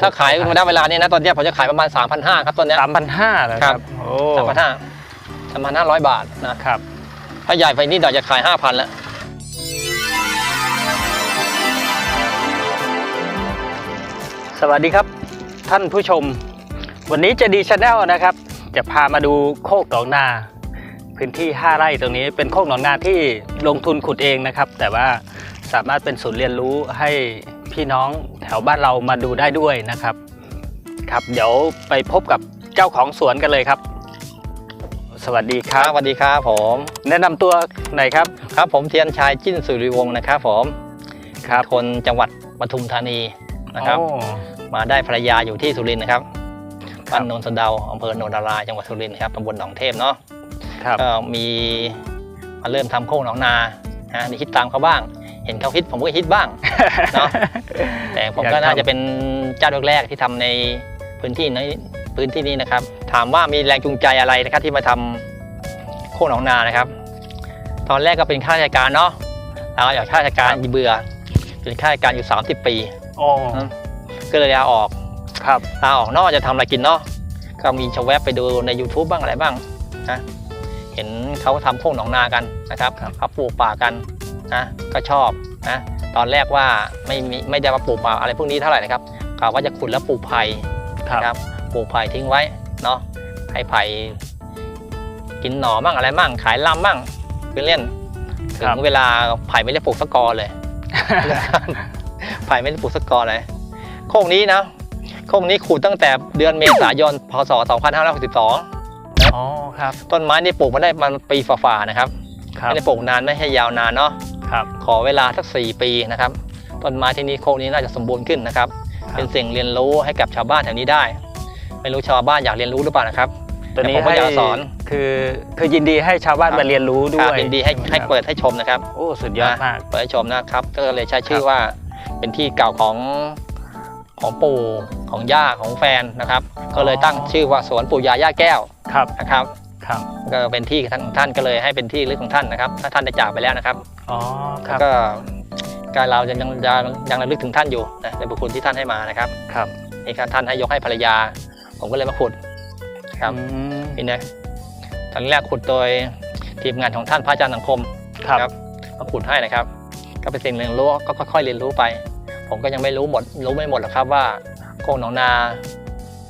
ถ้าขายมาได้เวลานี้นะตอนเนี้ยผมจะขายประมาณ 3,500ครับต้นเนี้ยสามพันห้าเหรอครับโอ้สามพันห้าสามพันห้าร้อยบาทนะครับถ้าใหญ่ไปนิดหน่อยจะขายห้าพันแล้วสวัสดีครับท่านผู้ชม วันนี้จะดีชาแนลนะครับ จะพามาดูโคกหนองนา พื้นที่ 5 ไร่ตรงนี้เป็นโคกหนองนาที่ลงทุนขุดเองนะครับ แต่ว่าสามารถเป็นศูนย์เรียนรู้ให้ พี่น้องแถวบ้านเรามาดูได้ด้วยนะครับ ครับ เดี๋ยวไปพบกับเจ้าของสวนกันเลยครับ สวัสดีคครัรับบสวัสดีครับผมแนะนำตัวหน่อยครับครับผมเทียนชัยจิ้นสุริวงศ์นะครับผมครับคนจังหวัดปทุมธานีนะครับ โอ้ มาได้ภรรยาอยู่ที่สุรินทร์นะครับครับ บ้านโนนสะเดาอำเภอโนนดารายจังหวัดสุรินทร์นะครับตำบลหนองเทพเนาะครับ ก็มีมาเริ่มทำโค้งหนองนาฮะมีคิดตามเขาบ้าง เห็นเขาคิดผมก็คิดบ้างเนาะแต่ผมก็อยากทำน่าจะเป็นเจ้าแรกๆที่ทำในพื้นที่นี้พื้นที่นี้นะครับ ถามว่ามีแรงจูงใจอะไรนะครับที่มาทำโค้งหนองนานะครับ ตอนแรกก็เป็นข้าราชการเนาะเราอยากข้าราชการเบื่อเป็นข้าราชการอยู่ 30 ปีโอ้ก็เลยลาออกครับลาออกนอกจะทำอะไรกินเนาะก็มีชะแวบไปดูใน YouTube บ้างอะไรบ้างนะเห็นเขาทำโค้งหนองนากันนะครับครับเขาปลูกป่ากัน นะก็ชอบนะตอนแรกว่าไม่มีไม่ได้มาปลูกป่าอะไรพวกนี้เท่าไหร่นะครับกะว่าจะขุดแล้วปลูกไผ่ครับนะครับปลูกไผ่ทิ้งไว้เนาะให้ไผ่กินหน่อบ้างอะไรบ้างขายลำบ้างเป็นเล่นถึครับงเวลาไผ่ไม่ได้ปลูกสกกอเลยไผ่ไม่ได้ปลูกสกกอเลยโค้งนี้นะโค้งนี้ขุดตั้งแต่เดือนเมษายนพศ 2562อ๋อครับต้นไม้นี่ปลูกมาได้มันปีฝ่าๆนะครับครับไม่ได้ปลูกนานไม่ให้ยาวนานเนาะ ครับ ขอเวลาสัก 4 ปีนะครับต้นไม้ที่นี่โค้งนี้น่าจะสมบูรณ์ขึ้นนะครับครับ เป็นสิ่งเรียนรู้ให้กับชาวบ้านแถวนี้ได้ ไม่รู้ชาวบ้านอยากเรียนรู้หรือเปล่านะครับตัวนี้แต่ผมก็ให้อยากสอนคือคือยินดีให้ชาวบ้านครับมาเรียนรู้ด้ครัวบยยินดีให้ให้ครับเปิดให้ชมนะครับโอ้สุดยอดมากเปิดให้ชมนะครับ ก็เลยใช้ชื่อครับว่าเป็นที่เก่าของของปู่ของย่าของแฟนนะครับ ก็เลยตั้งชื่อว่าสวนปู่ยาย่าแก้วครับนะครับ ครับก็เป็นที่ท่านท่านก็เลยให้เป็นที่ลึกของท่านนะครับ ถ้าท่านได้จากไปแล้วนะครับอ๋อครับก็การเรายังยังยังยังระลึกถึงท่านอยู่นะในบุญคุณที่ท่านให้มานะครับครับนี่ครับท่านให้ยกให้ภรรยา ผมก็เลยมาขุดครับอืมนี่นะตอนแรกขุดโดยทีมงานของท่านพระอาจารย์สังคมครับมาขุดให้นะครับ ก็เป็นสิ่งเรียนรู้ก็ค่อยๆเรียนรู้ไป ผมก็ยังไม่รู้หมดรู้ไม่หมดหรอกครับว่าโคงหนองนา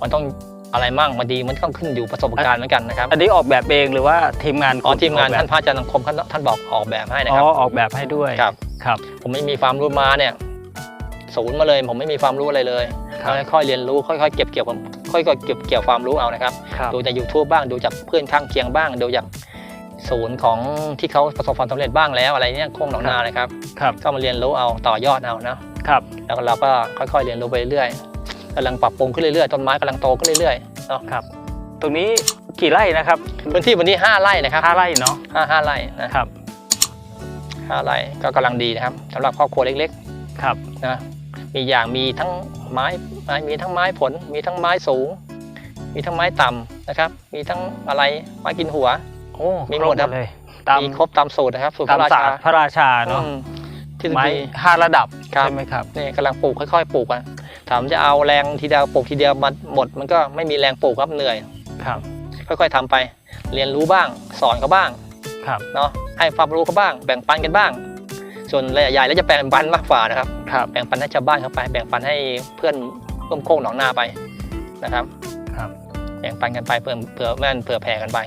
มันต้อง อะไรมั่งมันดีมันต้องขึ้นอยู่ประสบการณ์เหมือนกันนะครับอันนี้ออกแบบเองหรือว่าทีมงานอ๋อทีมงานออกแบบท่านพระอาจารย์สังคมท่านท่านบอกออกแบบให้นะอ๋ครับอออกแบบให้ด้วยครับครับ ผมไม่มีความรู้มาเนี่ยศูนย์มาเลยผมไม่มีความรู้อะไรเลยครับค่อยๆเรียนรู้ค่อยๆเก็บเกี่ยวค่อยๆเก็บเกี่ยวความรู้เอานะครับครับดูจาก YouTube บ้างดูจากเพื่อนข้างเคียงบ้างดูจากศูนย์ของที่เขาประสบความสำเร็จบ้างแล้วอะไรเนี่ยโค้งหนองนานะครับครับก็มาเรียนรู้เอาต่อยอดเอานะครับ แล้วเราก็ค่อยๆเรียนรู้ไปเรื่อยๆ กำลังปรับปรุงขึ้นเรื่อยๆ ต้นไม้กำลังโตขึ้นเรื่อยๆเนาะครับ ตรงนี้กี่ไร่นะครับพื้นที่วันนี้ 5 ไร่นะครับห้าไร่เนาะห้าห้าไร่นะครับห้าไร่ก็กำลังดีนะครับสำหรับครอบครัวเล็กครับๆนะมีอย่างมีทั้งไม้ไม้มีทั้งไม้ผล มีทั้งไม้สูง มีทั้งไม้ต่ำนะครับ มีทั้งอะไรไม้กินหัวโอ้มีหมดครับเลยตามมีครบตามสูตรนะครับสูตรพตามระราศาชาสตร์พระราชาเนาะอืมที่ไม้ที่ห้าระดับครับใช่ไหมครับนี่กำลังปลูกค่อยๆ ปลูกอะ ถามจะเอาแรงทีเดียวปลูกทีเดียวมันหมด มันก็ไม่มีแรงปลูกครับเหนื่อยครับ ค่อยๆทำไป เรียนรู้บ้าง สอนเขาบ้างครับเนาะให้ความรู้เขาบ้าง แบ่งปันกันบ้าง ส่วนระยะใหญ่แล้วจะแบ่งปันมากกว่านะครับครับแบ่งปันให้ชาวบ้านเขาไป แบ่งปันให้เพื่อนร่วมโค้งหนองนาไปนะครับครับแบ่งปันกันไปเพื่อเผื่อแม่นเผื่อแผ่กันไป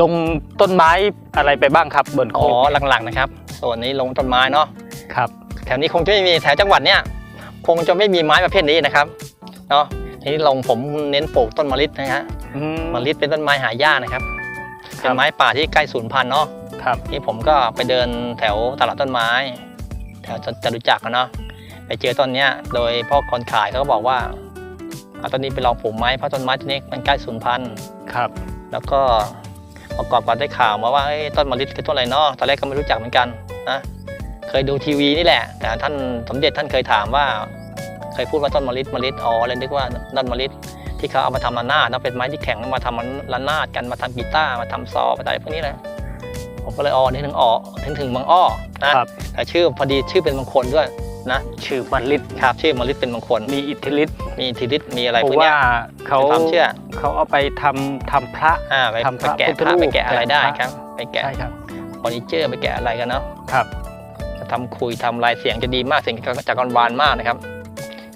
ลงต้นไม้อะไรไปบ้างครับบนอ๋โค้องหลังๆนะครับ ส่วนนี้ลงต้นไม้เนาะครับแถวนี้คงจะไม่มีแถวจังหวัดเนี้ย คงจะไม่มีไม้ประเภทนี้นะครับเนาะทีนี้ลงผมเน้นปลูกต้นมะลินะฮะอืมมะลิเป็นต้นไม้หายากนะครับครับเป็นไม้ป่าที่ใกล้สูญพันธุ์เนาะครับนี่ผมก็ไปเดินแถวตลาดต้นไม้ แถวจตุจักรอะเนาะไปเจอต้นเนี้ย โดยพ่อคนขายเขาก็บอกว่าเอาต้นนี้ไปลองปลูกไหมเพราะต้นไม้ต้นนี้มันใกล้สูญพันธุ์ ครับแล้วก็ประกอบกับได้ข่าวมาว่าเอ้ยต้นมะลิคือต้นอะไรเนาะตอนแรกก็ไม่รู้จักเหมือนกันนะ เคยดูทีวีนี่แหละ แต่ท่านสมเด็จท่านเคยถามว่า เคยพูดว่าต้นมะลิมะลิอ๋อเลยนึกว่าต้นมะลิที่เขาเอามาทำระนาดนะเป็นไม้ที่แข็งมาทำระนาดกันมาทำกีตาร์มาทำซอมาอะไรพวกนี้แหละผมก็เลยอ๋อนี่ถึงอ๋อถึงถึงบางอ้อนะครับแต่ชื่อพอดีชื่อเป็นมงคลด้วยนะชื่อมันฤทธิ์ครับชื่อมฤทธิ์เป็นมงคลมีอิทธิฤทธิ์มีอิทธิฤทธิ์มีอะไรเพพวกราะเนี้ว่ายเขาเป็นความเชื่อเขาเอาไปทำทำพระอ่าไปทำพไประแกะพุทธพระรูปไปแกะอะไรได้แกะพระครับ ไปแกะใช่ครับเฟอร์นิเจอร์ไปแกะอะไรกันเนาะครับจะ ทำคุยทำลายเสียงจะดีมากเสียงจากกรวานมากนะครับ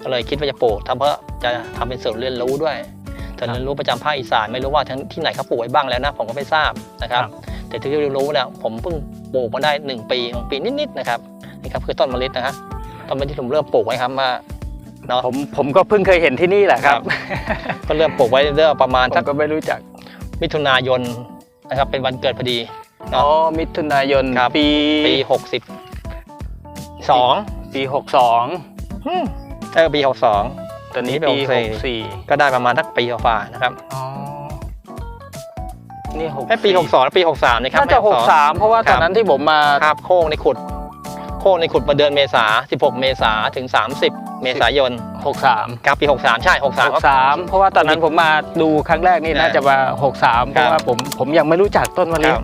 ก็เลยคิดว่าจะปลูกทำเพื่อจะทำเป็นศูนย์เรียนรู้ด้วยศูนย์เรียนรู้ประจำภาคอีสานไม่รู้ว่าทั้งที่ไหนเขาปลูกไว้บ้างแล้วนะผมก็ไม่ทราบนะครับครับแต่ที่เรียนรู้เนี่ยผมเพิ่งปลูกมาได้หนึ่งปีสองปีนิดๆนะครับนี่ครับคือต้นมะลินะฮะต้นมะลิที่ผมเริ่มปลูกไว้ครับมาเนาะผมผมก็เพิ่งเคยเห็นที่นี่แหละครับ ก็เริ่มปลูกไว้เรื่อยประมาณผสัมกก็ไม่รู้จักมิถุนายนนะครับเป็นวันเกิดพอดีเนอะอ๋อมิถุนายนครับปีปีหกสิบ สองปีหกสองเออปีหกสองตอนนี้นี่ปีเป็นหกสี่ก็ได้ประมาณสักปีกว่าๆนะครับอ๋อนี่หกให้ปีหกสองปีหกสามนะครับน่าจะไม่หกสามเพราะว่าคตรัอบนนั้นที่ผมมาครับโค้งในขุด โค้งในขุดมาเดือนเมษา16เมษาถึง30เมษายนหกสามครับปี63ใช่ห63กสามเพราะว่าตอนนั้นผมมาดูครั้งแรกนี่อ่าน่าจะมาหกสามเพครับราะว่าผมผมยังไม่รู้จักต้นมะลิครับ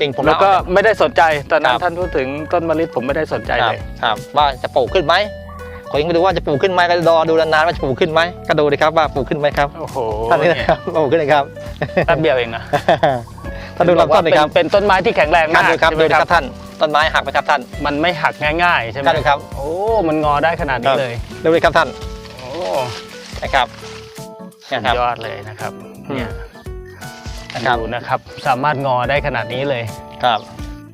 จริงผมแล้วก็ไม่ได้สนใจตอนนั้คนรับท่านพูดถึงต้นมะลิผมไม่ได้สนใจครัเลบยครับว่าจะปลูกขึ้นไหมขอยังไม่รู้ว่าจะปลูกขึ้นไหมก็รอดูนานๆว่าจะปลูกขึ้นไหมก็ดูดีครับว่าปลูกขึ้นไหมครับโอ้โหท่านนี้เนี่ยนะครับปลูกขึ้นเลยครับแป๊บเดียวเองนะท่านดูลำต้นเลยครับเป็นเป็นต้นไม้ที่แข็งแรงท่านมากดูครับใช่ไหดูมนะคครัรับบท่านต้นไม้หักไหมครับท่าน มันไม่หักง่ายๆใช่ไหมท่านดูครับ โอ้ มันงอได้ขนาดครันี้บเลยดูเลยครับท่าน โอ้นะครับสุนะดครับยอดเลยนะครับอืมเนี่ยนะ ครับ ดูนะครับ สามารถงอได้ขนาดนี้เลย ครับ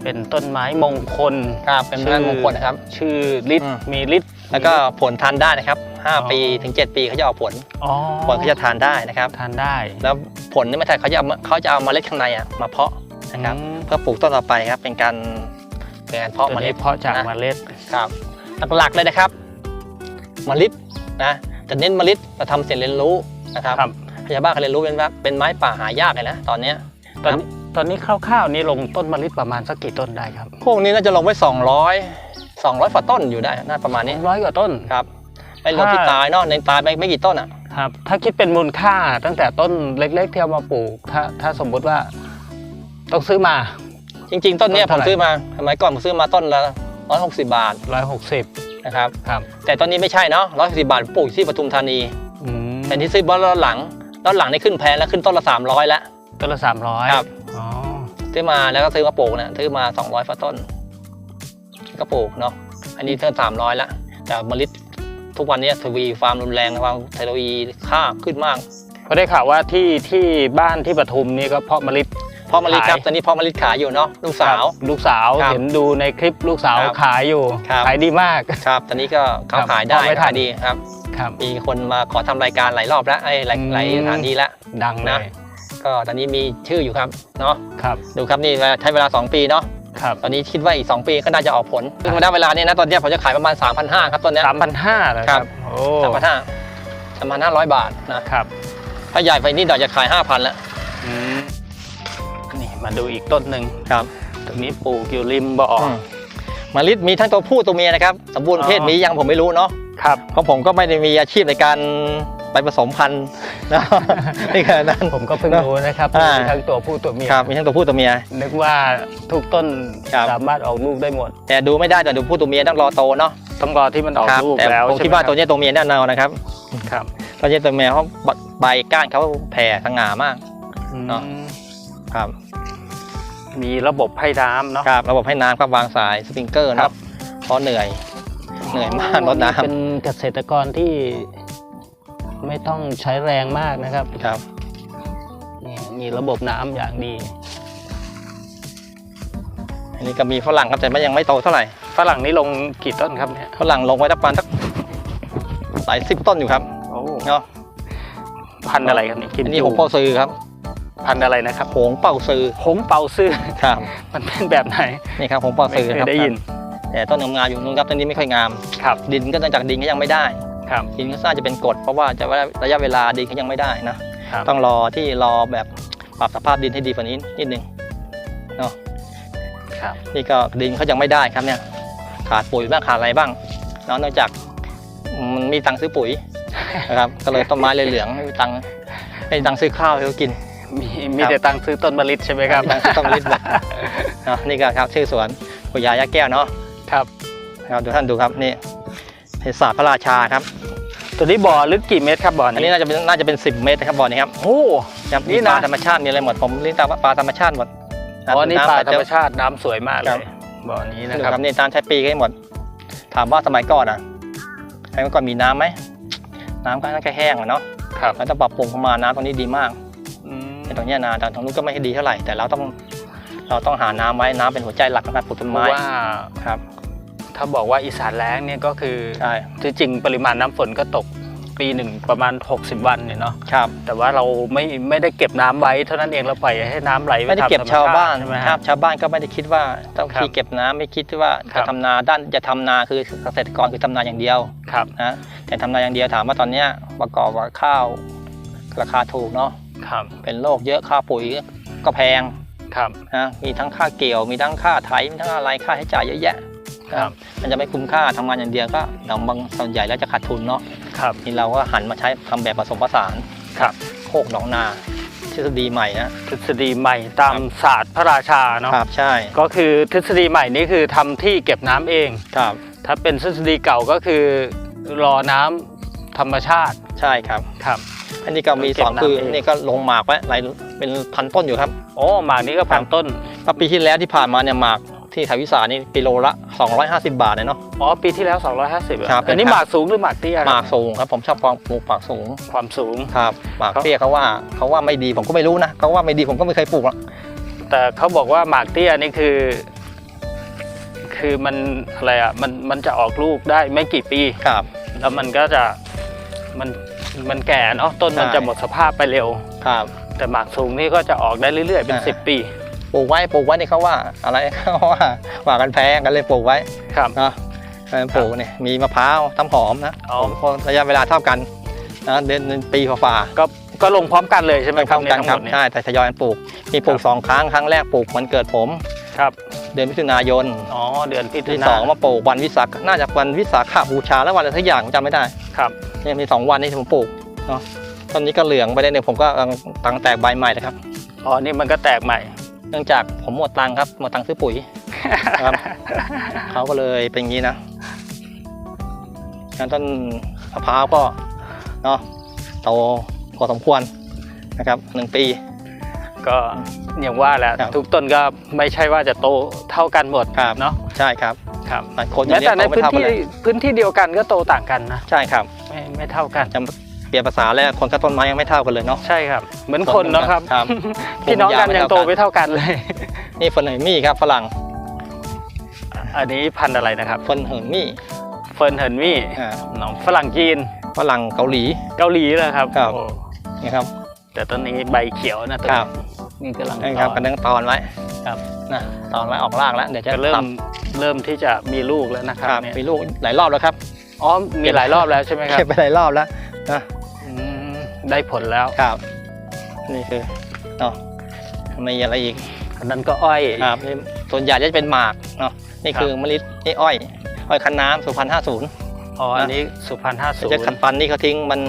เป็นต้นไม้มงคลครับเป็นไม้มงคลนะครับชื่อฤทธิ์อืมมีฤทธิ์ แล้วก็ผลทานได้นะครับ อ๋อ 5 ปีถึง 7 ปีเขาจะออกผล อ๋อผลเขาจะทานได้นะครับ ทานได้แล้วผลนี่ไม่ใช่เขาจะเอามาเขาจะเอาเมล็ดข้างในอะมาเพาะนะครับ อืมเพื่อปลูกต้นต่อไปครับ เป็นการเป็นการเพาะตัวเมล็นี้ดเพาะจากนะเมล็ดครับหลักๆเลยนะครับเมล็ดนะจะเน้นเมล็ดมาทำเสร็จเรียนรู้นะครับ ครับ พยาบ้าเขาเรียนรู้เป็นว่าเป็นไม้ป่าหายากเลยนะตอนเนี้ยตอนนี้ตอนนี้คร่าวๆนี่ลงต้นมะลิประมาณสักกี่ต้นได้ครับพวกนี้น่าจะลงไว้ 200 200ฝ่าต้นอยู่ได้น่าประมาณนี้ร้อยกว่าต้นครับไม่รวมที่ถ้าตายเนาะในตายไม่ไม่กี่ต้นอะครับ ถ้าคิดเป็นมูลค่าตั้งแต่ต้นเล็กๆที่เอามาปลูก ถ้าถ้าสมมุติว่าต้องซื้อมา จริง ๆ ต้นเนี้ยต้ผนมเท่าไหร่ซื้อมาสมัยก่อนผมซื้อมาต้นละ160บาท160นะครับครับ แต่ตอนนี้ไม่ใช่เนาะ160บาทปลูกที่ปทุมธานีอืมแต่ที่ซื้อบอลล้อหลัง ล้อหลังนี่ขึ้นแพงแล้วขึ้นต้นละ 300 แล้ว ต้นละ300ครับ อ๋อ ซื้อมาแล้วก็ซื้อมาปลูกเนี่ยซื้อมา 200ฝ่าต้น ก็ปลูกเนาะอันนี้เท่า300แล้วแต่เมล็ดทุกวันนี้ทวีความรุนแรงความเทคโนโลยีค่าขึ้นมากเพราะได้ข่าวว่าที่ที่บ้านที่ปทุมนี่ก็เพาะเมล็ดเพราะเมล็ดครับขาย ตอนนี้เพราะเมล็ดขายอยู่เนาะลูกสาว ลูกสาวครับเห็นดูในคลิปลูกสาวครับขายอยู่ ครับ ขายดีมาก ครับ ตอนนี้ก็เขาครับขายได้พอไม่ทัน ขายดีครับ ครับมีคนมาขอทำรายการหลายรอบแล้วไอ้ยหลายอืมหลายสถานีแล้วดังเลนะยก็ตอนนี้มีชื่ออยู่ครับเนาะครับดูครับนี่ใช้เวลา 2 ปีเนาะครับตอนนี้คิดว่าอีก 2 ปีก็น่าจะออกผลซึ่งระยะเวลาเนี้นะตอนเนี้ยผมจะขายประมาณ 3,500ครับต้นเนี้ยสามพันห้าเลยคครัรับบโอ้สามพันห้าสามพันห้าร้อยบาทนะครับถ้าใหญ่ไปนิดหน่อยจะขาย 5,000แล้วอืมนี่มาดูอีกต้นหนึ่งครับตรงนี้ปลูกอยู่ริมบ่ออมาลิดมีทั้งตัวผู้ตัวเมียนะครับ สมบูรณ์อ๋อเพศมียังผมไม่รู้เนาะ ครับเพราะผมก็ไม่ได้มีอาชีพในการไปผสมพันธุ์นะนี่ขนาดนั้นผมก็เพิ่งรู้นะครับอ่ามีมีทั้งตัวผู้ตัวเมียครับมีทั้งตัวผู้ตัวเมียนึกว่าทุกต้นครับสามารถออกลูกได้หมด แต่ดูไม่ได้แต่ดูผู้ตัวเมียต้องรอโตเนาะต้องรอที่มันออกครับลูกแต่แล้วผมใช่คิดไหมว่าครับตัวเนี้ยตัวเมียแน่นอนนะครับครับตัวเนี้ยตัวเมียเขาะใบก้านเขาแผ่สง่ามากเนาะอืมครับ มีระบบให้น้ำเนาะครับ ระบบให้น้ำครับวางสายสปริงเกอร์คนะรัครับบเพราะเหนื่อย เหนื่อยมากรดน้ำเป็นเกษตรกรที่ไม่ต้องใช้แรงมากนะครับครับนี่มีระบบน้ำอย่างดี อันนี้ก็มีฝรั่งครับแต่มันยังไม่โตเท่าไหร่ฝรั่งนี่ลงกี่ต้นครับเนี่ยฝรั่งลงไว้ประมาณสักหลายสิบต้นอยู่ครับโอ้เนาะพันธุ์อะไรครับเนี่ยกิอันนี้หงเป่าซือครับ พันธุ์อะไรนะครับหงเป่าซือหงเป่าซื่อครับ มันเป็นแบบไหนนี่ครับหงเป่าไม่ซือเคครัยบได้ยิน แต่ต้นงามๆอยู่นู้นครับต้นนี้ไม่ค่อยงามครับดินก็เนื่องจากดินก็ยังไม่ได้ครับดินก็น่าจะเป็นกรดเพราะว่าจะว่าระยะเวลาดินเขายังไม่ได้นะครับต้องรอที่รอแบบปรับสภาพดินให้ดีกว่านี้นิดนึงเนาะครับนี่ก็ดินเขายังไม่ได้ครับเนี่ยขาดปุ๋ยบ้างขาดอะไรบ้างเนาะนอกจากมันมีตังค์ซื้อปุ๋ยนะครับก็เลยต้นไม้เลยเหลืองไม่มีตังค์ไม่มีตังค์ซื้อข้าวให้เขากินมีมีแต่ตังค์ซื้อต้นมะลิใช่ไหมครับตังค์ซื้อต้นมะลิหมดเนาะนี่ก็ครับชื่อสวนปุยายาแก้วเนาะ ครับครับดูท่านดูครับนี่เห็ดสาบพระราชาครับ ตัวนี้บ่อลึกกี่เมตรครับบ่ออันนี้นี้น่าจะเป็นน่าจะเป็น 10 เมตรนะครับบ่อนี้ครับโอ้ครับนี่มีนะปลาธรรมชาติมีอะไรหมดผมเลี้ยงตามปลาธรรมชาติหมดอ๋อนี่ปลาธรรมาชาติน้ำสวยมากเลครัยบบ่อนี้ตินะดูครับครับนี่ตามใช้ปีกให้หมด ถามว่าสมัยก่อนอะสมัยก่อนมีน้ำไหมน้ำก็น่าจะแห้งอะเนาะครับแล้วต้องปรับปรุงเข้ามาน้ำตรงนี้ดีมากอืมในตรงเนี้ยนาแต่ตรงนู้นก็ไม่ค่อยดีเท่าไหร่แต่เราต้องเราต้องหาน้ำไว้น้ำเป็นหัวใจหลักในการปลูกต้นเพไม้ราะว่าครับ ถ้าบอกว่าอีสานแล้งเนี่ยก็คือใช่ที่จริงปริมาณน้ำฝนก็ตกปีหนึ่งประมาณ 60 วันเนี่ยเนาะครับแต่ว่าเราไม่ไม่ได้เก็บน้ำไว้เท่านั้นเองเราปล่อยให้น้ำไหลปไม่ได้ตเก็บธรรชาวบ้านใช่ไหมครัฮะบชาวบ้านก็ไม่ได้คิดว่าต้องครับที่เก็บน้ำไม่คิดว่าครัจะบ ทำนาด้านจะทำนาคือเกษตรกรคือทำนาอย่างเดียวครับ นะแต่ทำนาอย่างเดียวถามว่าตอนเนี้ยประกอบว่าข้าว ราคาถูกเนาะครับ เป็นโรคเยอะค่าปุ๋ยก็แพงครับ นะมีทั้งค่าเกี่ยวมีทั้งค่าไถมีทั้งอะไรค่าใช้จ่ายเยอะแยะ ครับมันจะไม่คุ้มค่าทำงานอย่างเดียวก็เราบางส่วนใหญ่แล้วจะขาดทุนเนาะครับนี่เราก็หันมาใช้ทำแบบผสมผสานครับโคกหนองนาทฤษฎีใหม่นะทฤษฎีใหม่ตามศาสตร์พระราชาเนาะครับใช่ ก็คือทฤษฎีใหม่นี้คือทำที่เก็บน้ำเองครับ ถ้าเป็นทฤษฎีเก่าก็คือรอน้ำธรรมชาติใช่ครับครับอันนี้ก็มีเก็บสอนคือน้ำเองนี่ก็ลงหมากไว้หลายเป็นพันต้นอยู่ครับโอ้หมากนี้ก็พันต้นก็ปีที่แล้วที่ผ่านมาเนี่ยหมาก ที่ไทยวิสานี่กิโลละ 250 บาทเลยเนาะอ๋อปีที่แล้ว 250อะครับอันนี้เป็นหมากสูงหรือหมากเตี้ยหมากสูงครับผมชอบปลูกหมากสูงความสูงครับหมากครับเตี้ยเขาว่าเขาว่าไม่ดีผมก็ไม่รู้นะเขาว่าไม่ดีผมก็ไม่เคยปลูกหรอกแต่เขาบอกว่าหมากเตี้ยนี่คือ คือมันอะไรอะมันมันจะออกลูกได้ไม่กี่ปีครับ แล้วมันก็จะมันมันแก่เนาะต้นมันใช่จะหมดสภาพไปเร็วครับ แต่หมากสูงนี่ก็จะออกได้เรื่อยๆเป็นอ่าสิบปีป ลูกไว้ปลูกไว้นี่เขาว่า อะไรเขาว่าว่ากันแพงกันเลยปลูกไว้ครับเนาะเออปลูกเนี่ยมีมะพร้าวน้ำหอมนะอ๋อผมก็ระยะเวลาเท่ากันนะเดือนหนึ่งปีฝ่าก็ก็ลงพร้อมกันเลยใช่ไหมไม่คพรัร้บอมกันเยครัทั้บงหมดเนี่ยใช่แต่ทยอยกันปลูก มีปลูกครับสองครั้งครั้งแรกปลูกวันเกิดผมครับ เดือนมิถุนายนอ๋อเดือนพิถุที่นาสองมาปลูกวันวิสาขน่าจะวันวิสาขบูชาแล้ววันอะไรสักอย่างผมจำไม่ได้ครับเนี่ยมีสองวันนี้ที่ผมปลูกเนาะตอนนี้ก็เหลืองไปได้เนี่ยผมก็กำลังตังแตกใบใหม่นะครับอ๋อนี่มันก็แตกใหม่ เนื่องจากผมหมดตังค์ครับหมดตังค์ซื้อปุ๋ยครับเขาก็เลยเป็นอย่างนี้นะงั้นต้นมะพร้าวก็เนาะโตพอสมควรนะครับหนึ่งปี ก็อย่างว่าแหละครับทุกต้นก็ไม่ใช่ว่าจะโตเท่ากันหมดครับเนาะใช่ครับครับหลายคนแม้แต่ในยังเรียกโตไม่พื้นเท่ากัที่เลยพื้นที่เดียวกันก็โตต่างกันนะใช่ครับ ไม่ไม่เท่ากันจะ เปลี่ยนภาษาแล้วคนกับต้นไม้ยังไม่เท่ากันเลยเนาะ ใช่ครับ เหมือนคนเนาะครับ ครับพี่น้องกันปลูกยางไม่ยังโตเท่ากันไม่เท่ากันเลย นี่เฟิร์นเหินมี่ครับฝรั่ง อันนี้พันธุ์อะไรนะครับเฟิร์นเหินมี่เฟิร์นเหินมี่อ่าน้องฝรั่งจีน ฝรั่งเกาหลี เกาหลีเลยครับครับโอ้นี่ครับ แต่ต้นนี้ใบเขียวนะต้นครับนี่กำลังนี่ครับตกันอนตั้งตอนไว้ครับนะตอนไว้ออกรากแล้วเดี๋ยวจะจะเริ่ตัมดเริ่มที่จะมีลูกแล้วนะคครัรับบเนี่ยมีลูกหลายรอบแล้วครับอ๋อมีหลายรอบแล้วใช่ไหมครับเก็บไปหลายรอบแล้วนะอืม ได้ผลแล้วครับ นี่คือเนาะมีอะไรอีกอันนั้นก็อ้อยครับนี่ส่วนใหญ่จะเป็นหมากเนาะนี่คือมะลินี่อ้อย อ้อยคันน้ำสุพรรณห้าศูนย์อ๋ออันนี้สุพรรณห้าศูนจะขัดย์ฟันนี่เขาทิ้งมัน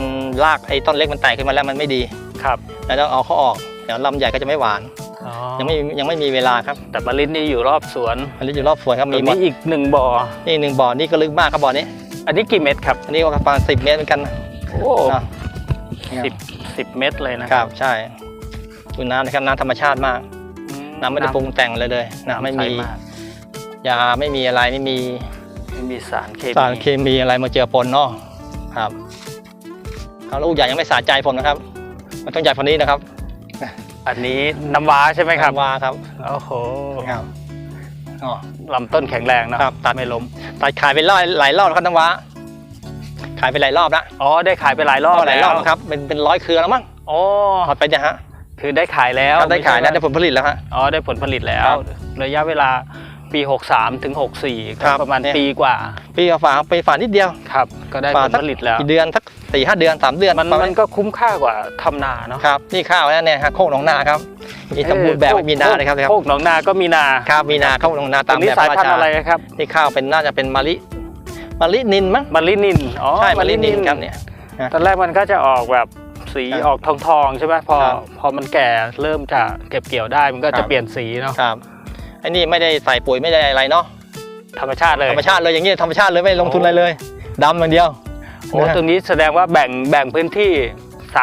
รากไอ้ต้นเล็กมันแตกขึ้นมาแล้วมันไม่ดีครับแล้วต้องเอาเขาออกเดี๋ยวลำใหญ่ก็จะไม่หวานอ๋อยังไม่ยังไม่มีเวลาครับ แต่มะลินี่อยู่รอบสวนมะลิอยู่รอบสวนครับมีมีหมดอีกหนึ่งบ่อนี่หนึ่งบ่อนี่ก็ลึกมากครับบ่อนี้ อันนี้กี่เม็ดครับ อันนี้ก็ประมาณสิบเมตรเหมือนกันนะโอ้เนาะ สิบสิบเม็ดเลยนะครับใช่ดูน้ำนะครับน้ำธรรมชาติมากอืน้ำไม่ได้ปรุงแต่งเลยเลยนะน้ำไม่ใสมีมากยาไม่มีอะไรไม่มีไม่มีสารเคมีสารเคมีอะไรมาเจือปนเนาะครับเอาลูกใหญ่ยังไม่สะใจผมนะครับ มันต้องใหญ่กว่านี้นะครับอันนี้น้ำว้าใช่ไหมครับ วาครับโอ้โหครับอ๋อ ลำต้นแข็งแรงเนอะครับตัด ไม่ล้มตัดขายไปหลายหลายรอบแล้วครับน้ำว้า ขายไปหลายรอบแล้วอ๋อได้ขายไปหลายรอบหลายรอบแล้แล้ววครับเป็นเป็นร้อยเครือแล้วมั้งอ๋อถอดไปเนี่ยฮะคือได้ขายแล้วครับได้ขายแล้วได้ม่ใช่ผลผลิตแล้วฮะอ๋อได้ผลผลิตแล้วครับระยะเวลาปี 63 ถึง 64ครัก็บประมาณเนี่ยปีกว่า ปีฝาไปฝานิดเดียวครับก็ได้ฝาผลสักผลิตแล้วกี่เดือนสักสี่ห้าเดือนสามเดือนมันประาณมันก็คุ้มค่ากว่าทำนาเนาะครับนี่ข้าวแล้วเนี่ยฮะโคกหนองนาครับมีสมบูรณ์แบบเออไม่มีนาเลยครับโคกหนองนาก็มีนาครับมีนาโคกหนองนาตตามนี้แบบสายพระพันราธุ์ชาอะไรครับนี่ข้าวเป็นน่าจะเป็นมะลิ มะลินินมั้งมะลินินอ๋อใช่มะลินินครับเนี่ยตอนแรกมันก็จะออกแบบสีครับออกทองทองๆใช่ไหมพอครับพอมันแก่เริ่มจะเก็บเกี่ยวได้มันก็ครัจะบเปลี่ยนสีเนาะครับไอ้นี่ไม่ได้ใส่ปุ๋ยไม่ได้อะไรเนาะธรรมชาติเลยธรรมชาติเลยอย่างนี้ธรรมชาติเลยไม่ลงทุนอะไรเลยดำอย่างเดียวโอ้นะฮะตรงนี้แสดงว่าแบ่งแบ่งพื้นที่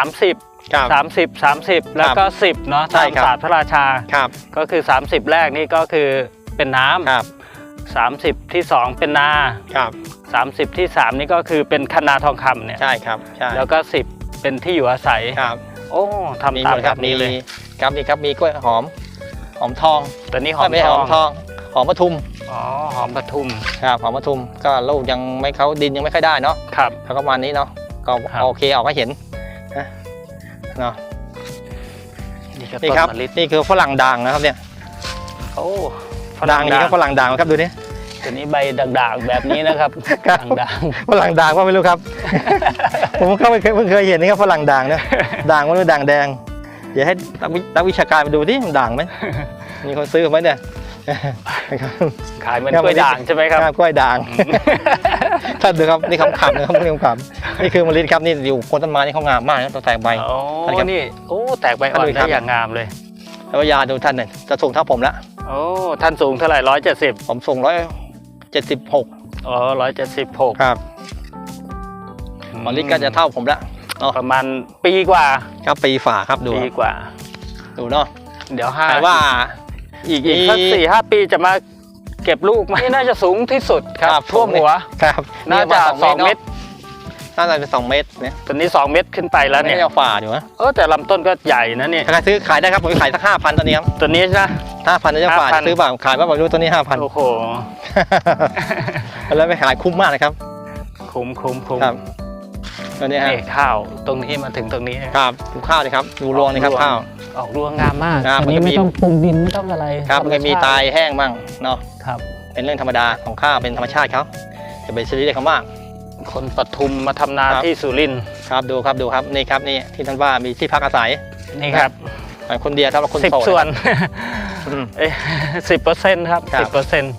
30ครับ30 30 แล้วก็ 10เนาะใช่ตามครับศาสตร์พระราชาครับก็คือ 30 แรกนี่ก็คือเป็นน้ครับำ30ที่ 2 เป็นนาครับ 30 ที่ 3 นี่ก็คือเป็นคนาทองคำเนี่ย ใช่ครับใช่แล้วก็ 10 เป็นที่อยู่อาศัย ครับ โอ้มีทำตามหมดแบบนี้เลยมีครับนี่ครับมีกล้วยหอม หอมทองตัวนี้หอมไม่ใช่ทหอองมทอง หอมปทุม อ๋อ หอมปทุม ครับ หอมปทุม ก็ลูกยังไม่เขาดินยังไม่ค่อยได้เนาะ ครับเขาก็ประมาณนี้เนาะ ก็ครับโอเคออกให้เห็นนะเนาะนี่ก็นี่ต้นครับมะลินี่คือฝรั่งด่างนะครับเนี่ย โอ้ฝด่ารั่งงนี่ด่าครับฝรั่งด่างครับดูนี่ ตัวนี้ใบด่างๆแบบนี้นะครับครับด่างฝรั่งด่างว่าไม่รู้ครับ ผมก็ไม่เคยเพิ่งเคยเห็นนะครับฝรั่งด่างเนี่ยด่างมันเป็นด่างแดงเดี๋ยวให้นักวินักวิชาการมาดูที่มันด่างไหมมีคนซื้อไหมเนี่ยครับๆขายเหมือนครับกล้วยด่างใช่ไหมครับกล้วยด่างท่านดูครับนี่คำขำนะครับนี่คำขำนี่คือมะลิครับนี่อยู่โคนต้นไม้นี่เขางามมากนะตัวแตกใบโอ้อันนี้ครับนี่โอ้แตกใบอ่อนอันนี้ครัได้บอย่างงามเลยแล้วยาดูท่านเนี่ยจะสูงเท่าผมละโอ้ท่านสูงเท่าไหร่ร้อยเจ็ดสิบผมสูงร้อย เจ็ดสิบหกอ๋อร้อยเจ็ดสิบหกครับมะลิก็จะเท่าผมละประมาณปีกว่าครับปีฝ่าครับดูปีกว่า ดูเนาะเดี๋ยวห้าหมายว่า อีกอีกมีสักสี่ห้าปีจะมาเก็บลูกไหมน่าจะสูงที่สุดครับครับท่วมหัวครับ น่าจะสองเมตร น่าจะเป็นสองเมตรเนี่ยตอนนี้สองเมตรขึ้นไปแล้วเนี่ยนี่จะฝ่าอยู่นะเออแต่ลำต้นก็ใหญ่นะเนี่ยถ้าใครซื้อขายได้ครับผมขายสักห้าพันตอนนี้ครับตัวนี้นะ ห้าพันจะฝ่า5,000 ซื้อเปล่าขายว่าไม่รู้ตัวนี้ห้าพันโอ้โห แล้วไปขายคุ้มมากนะครับ คุ้มคุ้มคุ้มครับ ตัวนี้ฮะนี่ข้าวตรงนี้มาถึงตรงนี้ครับดูข้าวเลยครับดูรวงนะครับรวงข้าว ออกรวงงามมากครับอันนี้มันจะมี ไม่ต้องปรุงดินไม่ต้องอะไรครับมันก็มีตายแห้งบ้างเนาะครับ เป็นเรื่องธรรมดาของข้าวเป็นธรรมชาติเขาจะไปซื้อได้เขามาก คนปทุมมาทำนาครับที่สุรินทร์ครับดูครับดูครับนี่ครับนี่ที่ท่านว่ามีที่พักอาศัยนี่ครับคนเดียวสำหรับคนสิบโสดส่วนอืมสิบเปอร์เซ็นต์ครับครับสิบเปอร์เซ็นต์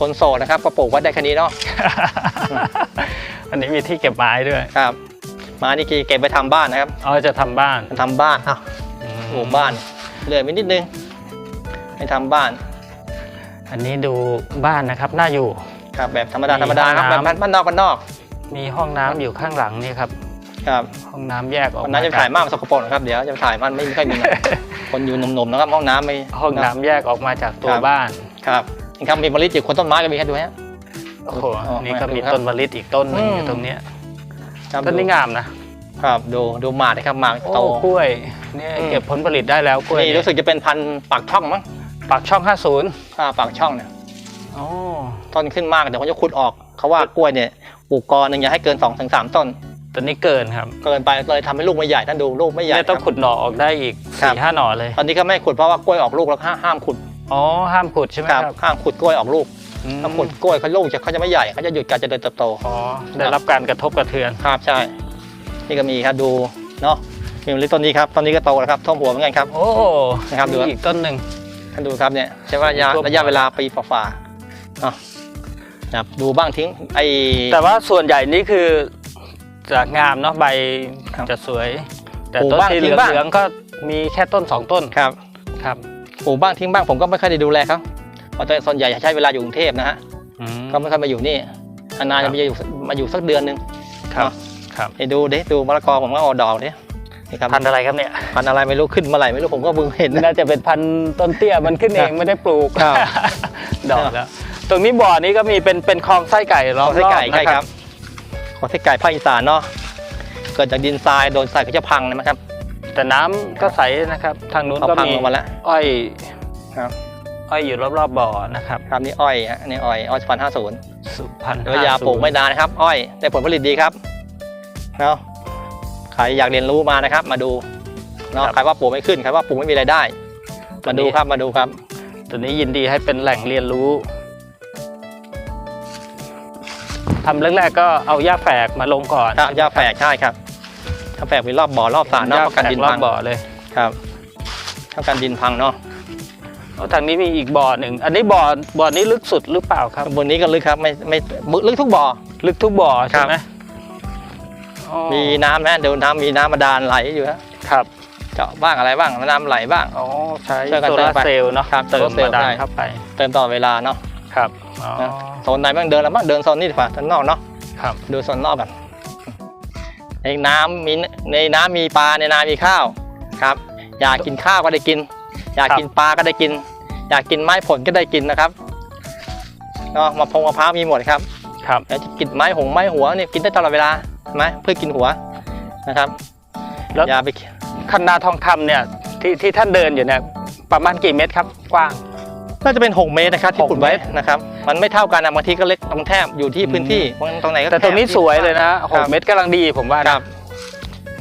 คนโสดนะครับก็ปลูกไว้ได้แค่นี้เนาะอันนี้มีที่เก็บไม้ด้วยครับ มานี่กีเก็บไปทำบ้านนะครับอ๋อจะทำบ้านทำบ้านอ้าวอืมปลูกบ้านเหลือไปนิดนึงให้ทำบ้าน อันนี้ดูบ้านนะครับน่าอยู่ครับแบบธรรมดามีธรรมดาครับห้แบองบน้ำบ้านนอกบ้านนอก มีห้องน้ำอยู่ข้างหลังนี่ครับ ครับห้องน้ำแยกออกวันนั้นจะจกถ่ายมากมันสกปรกนะครับเดี๋ยวจะถ่ายมันไม่ค่อยมีหรอกคนอยู่หนุ่มๆนะครับห้องน้ำไม่ ห้องน้ำแยกออกมาจากตัวครับ บ้าน ครับนี่ครับมีมะลิอยู่คนต้นไม้ก็มีครับดูฮะ โอ้โห อ๋อนี่ก็มีดูครับต้นมะลิอีกต้นหนึงอืม อยู่ตรงเนี้ยครับต้นนี้ดูงามนะครับดูดูหมากนะครับหมากโอ้โตกล้วยเนี่ยอืม เก็บผลผลิตได้แล้วกล้วยนี่รู้สึกจะเป็นพันธุ์ปากช่องมั้งปากช่อง 50อ่าปากช่องเนี่ยโอ้ต้นขึ้นมากเดี๋ยวเขาจะขุดออกเขาว่ากล้วยเนี่ย ปลูกกอหนึ่งอย่าให้เกิน2อถึงสต้นตัวนี้เกินครับเกินไปเลยทำให้ลูกไม่ใหญ่ท่านดูลูกไม่ใหญ่เนี่ยต้องครับขุดหน่อออกได้อีกครับสี่ห้าหน่อเลย ตอนนี้ก็ไม่ขุดเพราะว่ากล้วยออกลูกแล้วห้าห้ามขุดอ๋อห้ามขุดใช่ไหมครับครับห้ามขุดกล้วยออกลูกอืมถ้าขุดกล้วยเขาลูกจะเขาจะไม่ใหญ่เขาจะหยุดการเจริญเติบโตอ๋อได้รับการกระทบกระเทือนครับใช่ นี่ก็มีครับดูเนาะมีมะลิต้นนี้ครับต้นนี้ก็โตแล้วครับท่วมหัวเหมือนกันครับ โอ้นะครับดูมีอีกต้นหนึ่งท่านดูครับเนี่ยใช้ว่าระยะท่วมหัวระยะเวลาปีฝ่าๆเนาะครับดูบ้างทิ้งไอแต่ว่าส่วนใหญ่นี่คือจะงามเนาะใบครับจะสวย แต่ปลูกต้นบ้างที่ทิ้เหงบ้างลืองๆก็มีแค่ต้นสองต้นครับครับปลูกบ้างทิ้งบ้างผมก็ไม่ค่อยได้ดูแลเขาเพราะแต่ส่วนใหญ่จะใช้เวลาอยู่กรุงเทพนะฮะอืมก็ไม่ค่อยมาอยู่นี่นานๆครัจะบมาอยู่มาอยู่สักเดือนหนึงครับเนาะครับนี่ดูดิดูมะละกอผมก็ออกดอกดินี่ครับพันธุ์อะไรครับเนี่ยพันธุ์อะไรไม่รู้ขึ้นเมื่อไหร่ไม่รู้ผมก็เพิ่งเห็นนะน่าจะเป็นพันธุ์ต้นเตี้ยมันขึ้นเองไม่ได้ปลูกครับดอกแล้ว ตรงนี้บ่อนี้ก็มีเป็นเป็นคลองไส้ไก่ล้อขมอไส้ไก่รอบนะใช่ครับขอไส้ไก่ภาคอีสานเนาะเกิดจากดินทรายโดนทรายก็จะพังนะครับแต่น้ำก็ใสนะครับ ทางนู้นเขาก็พังมีลงมาแล้ว อ้อยครับ อ้อยอยู่รอบๆบ่อนะครับครับนี่อ้อยฮะนี่อ้อยอ้อยพันห้าศูนย์สุพรรณเดี๋ยวยาปลูกไม่นานนะครับ อ้อยได้ผลผลิตดีครับเนาะใครอยากเรียนรู้มานะครับ มาดูเนาะใครว่าปลูกไม่ขึ้นใครว่าปลูกไม่มีรายได้ มาดูครับมาดูครับ ตัวนี้ยินดีให้เป็นแหล่งเรียนรู้ ทำแรกๆก็เอาหญ้าแฝกมาลงก่อนครับหญ้าแฝกใช่ครับถ้าแฝกมีรอบบ่อรอบสระหเนาะญ้าป้องแฝกันกดินรอพับงบ่อเลยครับป้องกันดินพังเนาะแล้วทางนี้มีอีกบ่อหนึ่ง อันนี้บ่อบ่อนี้ลึกสุดหรือเปล่าครับบนนี้ก็ลึกครับไม่ไม่ลึกทุกบ่อ ลึกทุกบ่อครัใช่บไหมอ๋อมีน้ำนะเดี๋ยวน้ำมีน้ำมาดานไหลอยู่ฮะครับ เจาะบ้างอะไรบ้างน้ำไหลบ้างอ๋อใช้ช่วยกันโซเติมลาร์ไปเซลล์เนาะครับเติมโซลาร์เซลล์มาดันได้เข้าไป เติมตลอดเวลาเนาะครับอ๋อ นะโซนไหนบ้างเดินแล้วบ้างเดินโซนนี้ดีกว่าด้านนอกเนาะครับดูโซนนอกกันในน้ำมีในน้ำมีปลาในนามีข้าวครับ อยากกินข้าวก็ได้กิน อยากกินปลาก็ได้กิน อยากกินไม้ผลก็ได้กินนะครับเนาะมะพร้าวมะพร้าวมีหมดครับครับอยากจะกินไม้หงไม้หัวเนี่ยกินได้ตลอดเวลาใช่ไหมเพื่อกินหัวนะครับแล้วอย่าไปคันนาทองคำเนี่ยที่ที่ท่านเดินอยู่เนี่ยประมาณกี่เมตรครับกว้าง น่าจะเป็น 6 เมตรนะครับที่หกขุดไว้เมตรนะครับมันไม่เท่ากันนะบางทีก็เล็กตรงแทบอยู่ที่พื้นที่บางตรงไหนก็แต่ตรงนี้แคบสวยเลยนะหครักบเมตรกำลังดีผมว่าคนะรับ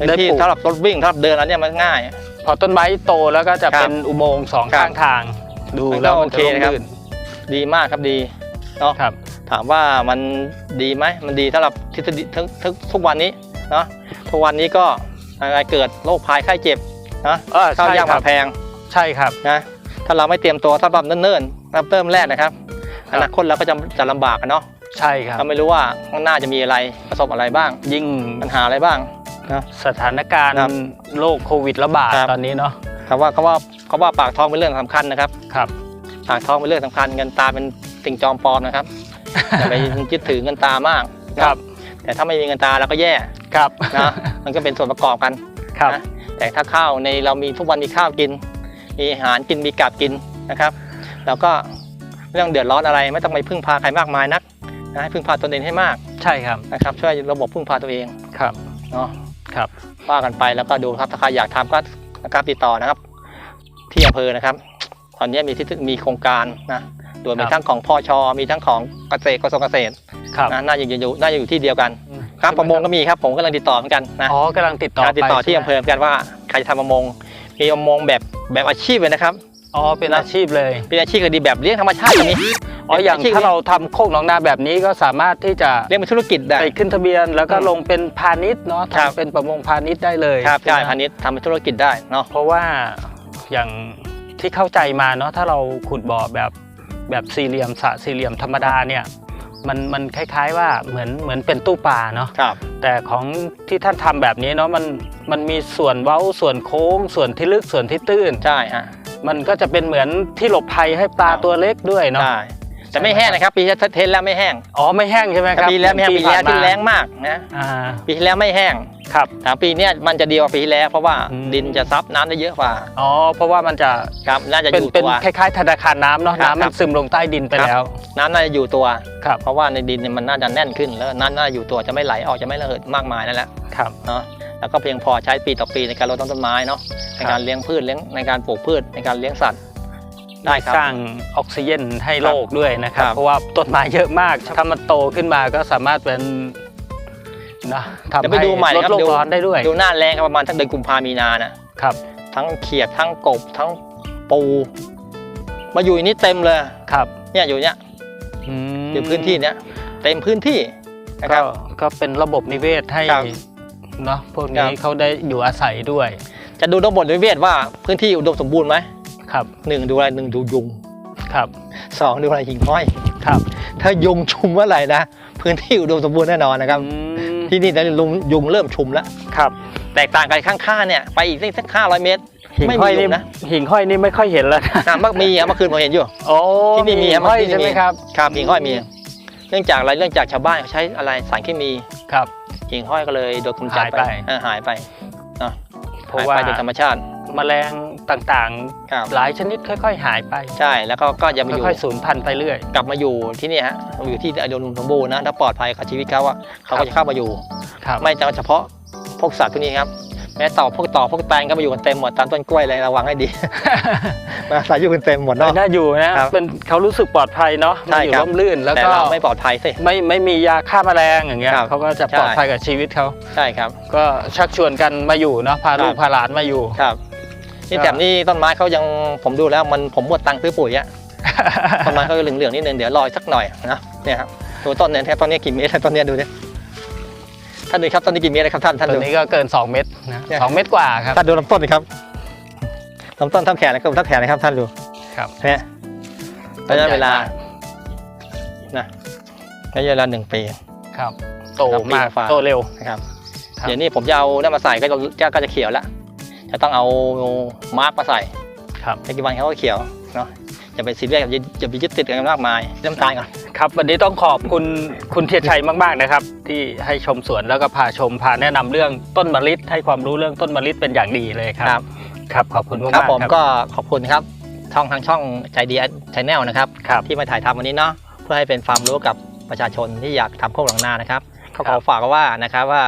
เดิในนที่ปลูกสำหรับรถวิ่งสำหรับเดินแล้วเนี่ยมันง่าย พอต้นไม้โตแล้วก็จะครับเป็นอุโมงค์สองครับข้างทาง ดูมันก็แล้วมันจะโอเคร่มนะครับรื่นดีมากครับดีเนาะครับถามว่ามันดีไหมมันดีสำหรับทฤษฎีทุกทุกทุกวันนี้เนาะทุกวันนี้ก็อะไรเกิดโรคภัยไข้เจ็บนะเออข้าวใช่ยากคหรัมาบแพงใช่ครับนะ ถ้าเราไม่เตรียมตัวสำหรับเนิ่นๆรับเริ่มแรกนะครับครัอบนาคตเราก็จะจะลำบากกันเนาะใช่ครับเราไม่รู้ว่าข้างหน้าจะมีอะไรประสบอะไรบ้าง ยิ่งปัญหาอะไรบ้างนะสถานการณ์ครับโรคโควิดระบาดครับตอนนี้เนาะคำว่าคำว่าคำว่าปากท้องเป็นเรื่องสำคัญนะครับครับ ปากท้องเป็นเรื่องสำคัญเงินตาเป็นสิ่งจอมปลอมนะครับอย่าไปยึดถือเงินตามากนะครับ แต่ถ้าไม่มีเงินตาเราก็แย่ครับนะมันก็เป็นส่วนประกอบกันครับนะแต่ถ้าข้าวในเรามีทุกวันมีข้าวกิน มีอาหารกินมีกับกินนะครับเราก็ไม่ต้องเดือดร้อนอะไรไม่ต้องไปพึ่งพาใครมากมายนักนะให้พึ่งพาตนเองให้มากใช่ครับนะครับ ช่วยระบบพึ่งพาตัวเองครับเนาะครับว่ากันไปแล้วก็ดูครับถ้าใครอยากทำก็นะครับติดต่อนะครับ ที่อำเภอนะครับ ตอนนี้มีที่มีโครงการนะโดยมีครับทั้งของพอชมีทั้งของเกษตรกระทรวงเกษตรครับนะน่าจะอยู่น่าจะอยู่ที่เดียวกันครับประมงก็มีครับผมกำลังติดต่อเหมือนกันนะอ๋อกำลังติดต่อการติดต่อไปที่ใช่ไหมอำเภอเหมือนกันว่าใครจะทำประมง มีประมงแบบแบบอาชีพเลยนะครับ อ๋อ เป็นอาชีพเลย เป็นอาชีพก็ดีแบบเลี้ยงธรรมชาติก็มีอ๋อ อย่างชีพถ้าเราทำโคกหนองนาแบบนี้ก็สามารถที่จะเลี้ยงเป็นธุรกิจได้ไปขึ้นทะเบียน แล้วก็อืมลงเป็นพาณิชย์เนาะครับทำเป็นประมงพาณิชย์ได้เลย ครับ ใช่ไหมพาณิชย์ทำเป็นธุรกิจได้เนาะ เพราะว่าอย่างที่เข้าใจมาเนาะ ถ้าเราขุดบ่อแบบแบบสี่เหลี่ยมสระสี่เหลี่ยมธรรมดาเนี่ย มันมันคล้าย ๆ ว่าเหมือนเหมือนเป็นตู้ปลาเนาะครับ แต่ของที่ท่านทำแบบนี้เนาะมันมันมีส่วนเว้าส่วนโค้ง ส่วนที่ลึกส่วนที่ตื้นใช่ฮะมันก็จะเป็นเหมือนที่หลบภัยให้ปลาครับตัวเล็กด้วยเนาะใช่ แต่ไม่แห้งนะครับ ปีที่เทนแล้วไม่แห้งอ๋อไม่แห้งใช่ไหมครับปีแล้วไม่แห้งปีแล้วผ่านมาที่แรงมากนะอ่าปีที่แล้วไม่แห้งครับแต่ปีเนี้ยมันจะดีกว่าปีที่แล้วเพราะว่าอืมดินจะซับน้ำได้เยอะกว่าอ๋อเพราะว่ามันจะครับน่าจะอเป็นยู่เป็นตัวคล้ายๆธนาคารน้ำเนาะครับน้ำมันซึมลงใต้ดินไปครับแล้ว น้ำน่าจะอยู่ตัวครับเพราะว่าในดินเนี่ยมันน่าจะแน่นขึ้น แล้วน้ำน่าจะอยู่ตัวจะไม่ไหลออกจะไม่ระเหิดมากมายนั่นแหละครับเนาะแล้วก็เพียงพอใช้ปีต่อปีในการลดต้นไม้เนาะในการเลี้ยงพืชเลี้ยงในการปลูกพืชในการเลี้ยงสัตว์ ได้ครับสร้างออกซิเจนให้โลกด้วยนะครับครับ เพราะว่าต้นไม้เยอะมาก ถ้ามันโตขึ้นมาก็สามารถเป็นนะทำเดี๋ยวไปให้ดูใหม่ลดครับโลกดูร้อนได้ด้วย ดูหน้าแรงครับประมาณทั้งเดือนกุมภามีนาน่ะครับ ทั้งเขียดทั้งกบทั้งปู มาอยู่ในนี้เต็มเลยครับเนี่ยอยู่เนี่ยมอยู่พื้นที่เนี้ยเต็มพื้นที่นะคก็รับก็เป็นระบบนิเวศให้ครับเนาะพวกครันี้บเขาได้อยู่อาศัยด้วย จะดูระบบนิเวศว่าพื้นที่อุดมสมบูรณ์ไหม ครับหนึ่งดูอะไรหนึ่งดูยุงครับสองดูอะไรหิ่งห้อยครับ ถ้ายุงชุมเมื่อไหร่นะพื้นที่อุดมสมบูรณ์แน่นอนนะครับอืมที่นี่ตอนนี้ลุงยุงเริ่มชุมแล้วครับ แตกต่างกันข้างๆเนี่ยไปอีกสักห้าร้อยเมตรหิ่งไม่ห้มีอยยุนี่งนะหิ่งห้อยนี่ไม่ค่อยเห็นแล้วนะอะมักมีอะเมื่อคืนผมเห็นอยู่โอ้ที่นี่มีหิ่งห้อยที่นี่ใช่ไหมมีครับครับหิ่งห้อยมี เนื่องจากอะไรเนื่องจากชาวบ้านเขาใช้อะไรสารเคมีครับหิ่งห้อยก็เลยโดนกำจัดหายไปเออหายไปเนาะเพราะหายว่าไปโดยธรรมชาติ แมลงต่างครับๆ หลายชนิดค่อย ๆ หายไปใช่แล้วก็ก็จะมาอยู่ค่อยๆสูญพันธุ์ไปเรื่อย กลับมาอยู่ที่นี่ฮะมาอยู่ที่อุดมสมบูรณ์นะถ้าปลอดภัยกับชีวิตเขาอะเขาก็จะเข้ามาอยู่ ครับไม่เฉพาะพวกสัตว์พวกนี้ครับแม้ต่อพวกต่อพวกแตงก็มาอยู่กันเต็มหมดตามต้นกล้วยเลยระวังให้ดี มาอาศัยอยู่กันเต็มหมดเนาะ น่าอยู่นะครับเป็นเขารู้สึกปลอดภัยเนาะใช่มันอยู่ครับ ร่มรื่นแล้วแต่ก็เราไม่ปลอดภัยสิ ไม่ไม่มียาฆ่าแมลงอย่างเงี้ยครับเขาก็จะปลอดใช่ภัยกับชีวิตเขาใช่ครับ ก็ชักชวนกันมาอยู่เนาะพาลูกครับ พาหลานมาอยู่ ครับ นี่ก็แถมนี่ต้นไม้เขายังผมดูแล้วมันผมหมดตังค์ซื้อปุ๋ยอะต้นไม้เขาเหลืองๆนิดนึงเดี๋ยวรออีกสักหน่อยนะเนี่ยครับตัวต้นเนี่ยแค่ต้นเนี้ยกี่เมตรต้นเนี้ยดูดิท่านดูครับต้นนี้กี่เมตรนะครับท่านท่านตัวดูนี้ก็เกิน 2 เมตรนะเนี่ยสองเมตรกว่าครับท่านดูลำต้นดิครับลำต้นเท่าแขนนะครับเท่าแขนนะครับท่านดูครับเนี่ยระยะเวลานะระยะเวลาหนึ่งปีครับโตครับปีมากกว่าโตเร็วนะครับครับเดี๋ยวนี้ผมจะเอาน้ำมาใส่ก็จะจะก็จะเขียวแล้ว จะต้องเอามาร์กมาใส่ครับในกี่วันเขาก็เขียวเนาะอย่าไปซีเรียสอย่าอย่าไปยึดติดกันมากมายน้ำตาลก่อนครับวันนี้ต้องขอบคุณคุณเทียนชัยมากๆนะครับ ที่ให้ชมสวนแล้วก็พาชมพาแนะนำเรื่องต้นมะลิให้ความรู้เรื่องต้นมะลิเป็นอย่างดีเลยครับ ครับขอบคุณมากครับๆผมก็ขอบคุณครับช่องทางช่องใจดีชแนลนะครับครับที่มาถ่ายทำวันนี้เนาะเพื่อให้เป็นความรู้กับประชาชนที่อยากทำโคกหลังนานะครับก็ขครัอบฝากว่านะครับว่า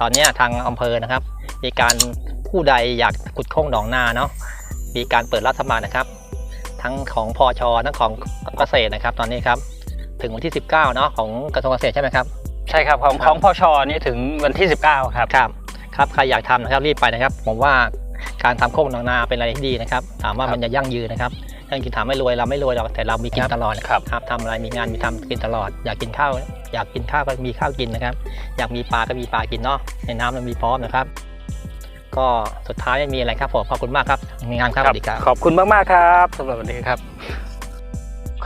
ตอนเนี้ยทางอำเภอนะครับ มีการ ผู้ใดอยากขุดโค้งหนองนาเนาะมีการเปิดรับสมัครนะครับ ทั้งของพอชทั้งของเกษตรนะครับ ตอนนี้ครับถึงวันที่ 19เนาะของกระทรวงเกษตรใช่ไหมครับใช่ครับของครับของพชนี่ถึงวันที่ 19 ครับครับครับใครอยากทำนะครับรีบไปนะครับ ผมว่าการทำโคกหนองนาเป็นอะไรที่ดีนะครับถามว่าครับมันจะยั่งยืนนะครับยั่งยืนถามไม่รวยเราไม่รวยหรอกแต่เรามีกินตลอดครับครับทำอะไรมีงานมีทำกินตลอด อยากกินข้าวอยากกินข้าวก็มีข้าวกินนะครับ อยากมีปลาก็มีปลากินเนาะในน้ำมันมีพร้อมนะครับ ก็สุดท้ายไม่มีอะไรครับผมขอบคุณมากครับมีงานครับสวัสดีครับขอบคุณมากๆครับสำหรับวันนี้ครับ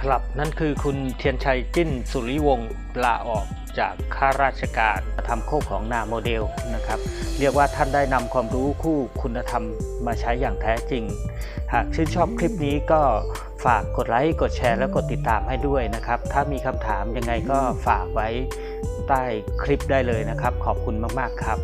ครับนั่นคือคุณเทียนชัยจิ้นสุริวงศ์ลาออกจากข้าราชการทำโคกของนาโมเดลนะครับ เรียกว่าท่านได้นำความรู้คู่คุณธรรมมาใช้อย่างแท้จริง หากชื่นชอบคลิปนี้ก็ฝากกดไลค์กดแชร์และกดติดตามให้ด้วยนะครับ ถ้ามีคำถามยังไงก็ฝากไว้ใต้คลิปได้เลยนะครับ ขอบคุณมาก ๆ ครับ